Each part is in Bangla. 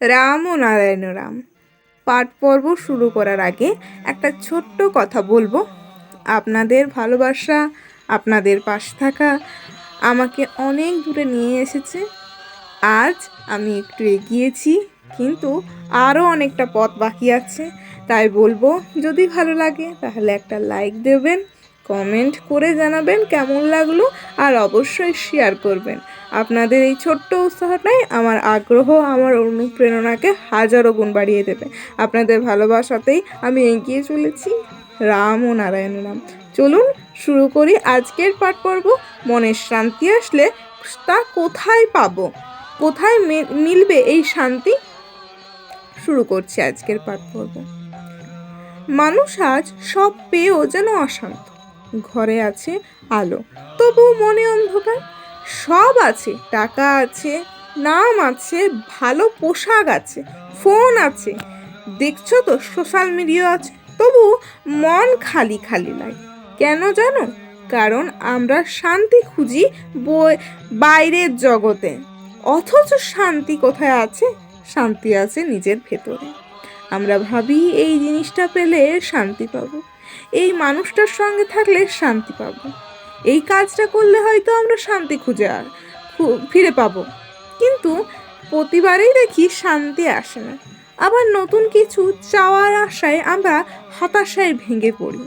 রাম ও নারায়ণ রাম। পাঠ পর্ব শুরু করার আগে একটা ছোট্ট কথা বলব। আপনাদের ভালোবাসা, আপনাদের পাশে থাকা আমাকে অনেক দূরে নিয়ে এসেছে। আজ আমি একটু এগিয়েছি, কিন্তু আরও অনেকটা পথ বাকি আছে। তাই বলব, যদি ভালো লাগে তাহলে একটা লাইক দেবেন। কমেন্ট করে জানাবেন কেমন লাগল আর অবশ্যই শেয়ার করবেন। আপনাদের এই ছোট্ট উৎসাহটাই আমার আগ্রহ, আমার অনুপ্রেরণাকে হাজারো গুণ বাড়িয়ে দেবে। আপনাদের ভালোবাসাতেই আমি এগিয়ে চলেছি। রাম ও নারায়ণ রাম। চলুন শুরু করি আজকের পাঠ পর্ব। মনের শান্তি আসলে তা কোথায় পাবো? কোথায় মিলবে এই শান্তি? শুরু করছি আজকের পাঠ পর্ব। মানুষ আজ সব পেয়েও যেন অশান্ত। ঘরে আছে আলো। তবু মনে অন্ধকার। সব আছে, টাকা আছে, নাম আছে, ভালো পোশাক আছে, ফোন আছে। দেখছ তো, সোশ্যাল মিডিয়া আছে তবু মন খালি খালি লাগে কেন জানো? কারণ আমরা শান্তি খুঁজি বই, বাইরের জগতে। অথচ শান্তি কোথায় আছে? শান্তি আছে নিজের ভেতরে। আমরা ভাবি এই জিনিসটা পেলে শান্তি পাবো। এই মানুষটার সঙ্গে থাকলে শান্তি পাবো। এই কাজটা করলে হয়তো আমরা শান্তি খুঁজে আর ফিরে পাবো। কিন্তু প্রতিবারেই দেখি শান্তি আসে না। আবার নতুন কিছু চাওয়ার আশায় আমরা হতাশায় ভেঙে পড়ি।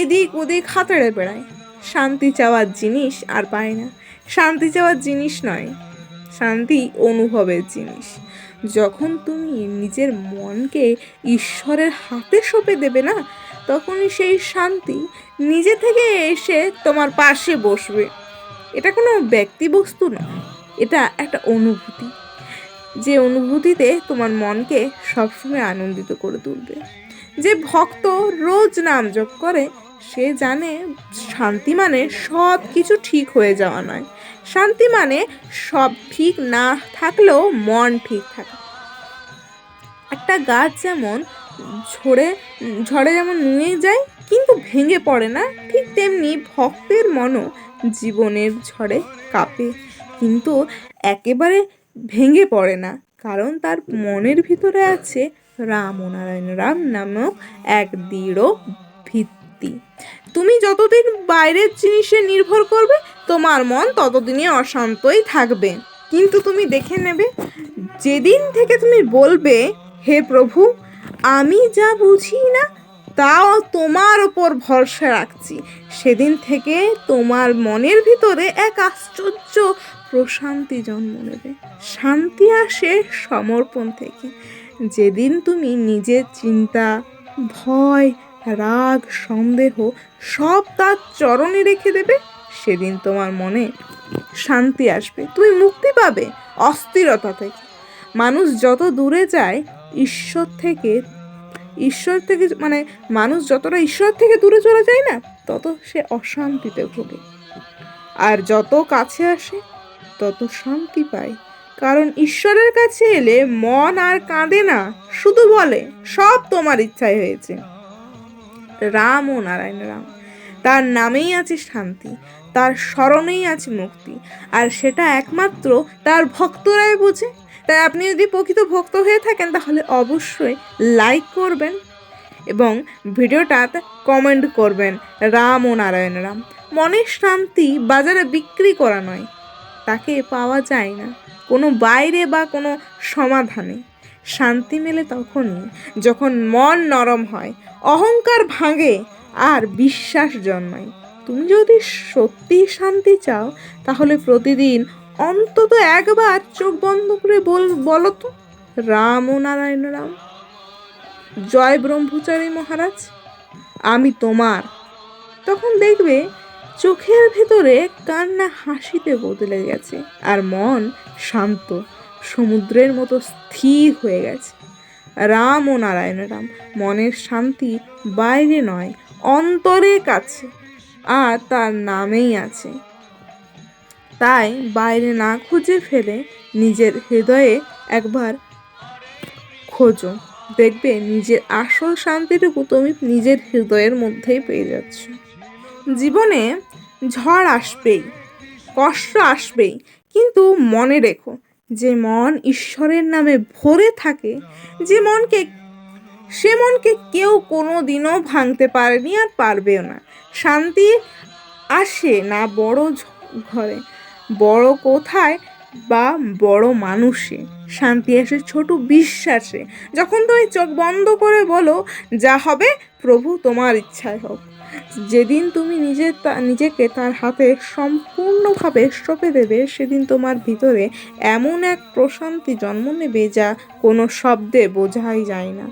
এদিক ওদিক হাতড়ে বেড়াই। শান্তি চাওয়ার জিনিস আর পায় না। শান্তি চাওয়ার জিনিস নয়, শান্তি অনুভবের জিনিস। যখন তুমি নিজের মনকে ঈশ্বরের হাতে সঁপে দেবে না তখনই সেই শান্তি নিজে থেকে এসে তোমার পাশে বসবে। এটা কোনো ব্যক্তি বস্তু নয় এটা একটা অনুভূতি। যে অনুভূতিতে তোমার মনকে সবসময় আনন্দিত করে তুলবে। যে ভক্ত রোজ নাম জপ করে, সে জানে শান্তি মানে সব কিছু ঠিক হয়ে যাওয়া নয়। শান্তি মানে সব ঠিক না থাকলেও মন ঠিক থাকা। একটা গাছ যেমন ঝরে, ঝড়ে যেমন নুয়ে যায়, কিন্তু ভেঙে পড়ে না। ঠিক তেমনি ভক্তের মনও জীবনের ঝড়ে কাঁপে, কিন্তু একেবারে ভেঙে পড়ে না। কারণ তার মনের ভিতরে আছে রাম ও নারায়ণ, রাম নামক এক দৃঢ় ভিত্তি। তুমি যতদিন বাইরের জিনিসে নির্ভর করবে, তোমার মন ততদিনই অশান্তই থাকবে। কিন্তু তুমি দেখে নেবে, যেদিন থেকে তুমি বলবে, হে প্রভু আমি যা বুঝি না, তাও তোমার ওপর ভরসা রাখছি। সেদিন থেকে তোমার মনের ভিতরে এক আশ্চর্য প্রশান্তি জন্ম নেবে। শান্তি আসে সমর্পণ থেকে। যেদিন তুমি নিজের চিন্তা, ভয়, রাগ, সন্দেহ সব তার চরণে রেখে দেবে, সেদিন তোমার মনে শান্তি আসবে। তুমি মুক্তি পাবে অস্থিরতা থেকে। মানুষ যত দূরে যায় ঈশ্বর থেকে ঈশ্বর থেকে মানে মানুষ যতটা ঈশ্বর থেকে দূরে চলে যায় না, তত সে অশান্তিতে ভোগে। আর যত কাছে আসে, তত শান্তি পায়। কারণ ঈশ্বরের কাছে এলে মন আর কাঁদে না, শুধু বলে, সব তোমার ইচ্ছায় হয়েছে। রাম ও নারায়ণ রাম, তার নামেই আছে শান্তি, তার স্মরণেই আছে মুক্তি, আর সেটা একমাত্র তার ভক্তরাই বোঝে তাই আপনি যদি প্রকৃত ভক্ত হয়ে থাকেন, তাহলে অবশ্যই লাইক করবেন এবং ভিডিওটাতে কমেন্ট করবেন। রাম ও নারায়ণ রাম। মনের শান্তি বাজারে বিক্রি করা নয়। তাকে পাওয়া যায় না। কোনো বাইরে বা কোনো সমাধানে। শান্তি মেলে তখনই যখন মন নরম হয়। অহংকার ভাঙে আর বিশ্বাস জন্মায়। তুমি যদি সত্যি শান্তি চাও, তাহলে প্রতিদিন অন্তত একবার চোখ বন্ধ করে বল, বলো তো। রাম ও নারায়ণ রাম। জয় ব্রহ্মচারী মহারাজ, আমি তোমার। তখন দেখবে চোখের ভেতরে কান্না হাসিতে বদলে গেছে আর মন শান্ত, সমুদ্রের মতো স্থির হয়ে গেছে। রাম ও নারায়ণ রাম, মনের শান্তি বাইরে নয় অন্তরের কাছে, আর তার নামেই আছে। তাই বাইরে না খুঁজে ফেলে নিজের হৃদয়ে একবার খোঁজো। দেখবে নিজের আসল শান্তিটুকু তুমি নিজের হৃদয়ের মধ্যেই পেয়ে যাচ্ছ। জীবনে ঝড় আসবেই, কষ্ট আসবেই, কিন্তু মনে রেখো, যে মন ঈশ্বরের নামে ভরে থাকে, যে মনকে, সে মনকে কেউ কোনো দিনও ভাঙতে পারেনি আর পারবেও না। শান্তি আসে না বড় ঘরে। বড় কোথায় বা বড় মানুষে? শান্তি আসে ছোট বিশ্বাসে। যখন তুমি চোখ বন্ধ করে বলো, যা হবে প্রভু তোমার ইচ্ছায় হোক। যেদিন তুমি নিজে নিজেকে তার হাতে সম্পূর্ণভাবে সঁপে দেবে, সেদিন তোমার ভিতরে এমন এক প্রশান্তি জন্ম নেবে যা কোনো শব্দে বোঝাই যায় না।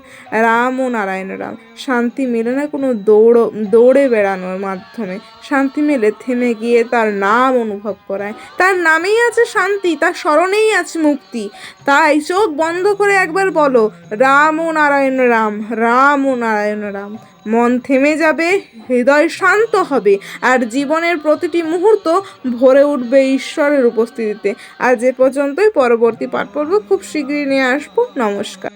রাম ও নারায়ণ রাম, শান্তি মেলে না কোনো দৌড় দৌড়ে বেড়ানোর মাধ্যমে। শান্তি মেলে থেমে গিয়ে তার নাম অনুভব করায়। তার নামেই আছে শান্তি, তার স্মরণেই আছে মুক্তি। তাই চোখ বন্ধ করে একবার বলো, রাম ও নারায়ণ রাম রাম ও নারায়ণ রাম। মন থেমে যাবে, হৃদয় শান্ত হবে, আর জীবনের প্রতিটি মুহূর্ত ভরে উঠবে ঈশ্বরের উপস্থিতিতে। আর যে পর্যন্তই, পরবর্তী পাঠ পর্ব খুব শীঘ্রই নিয়ে আসব। নমস্কার।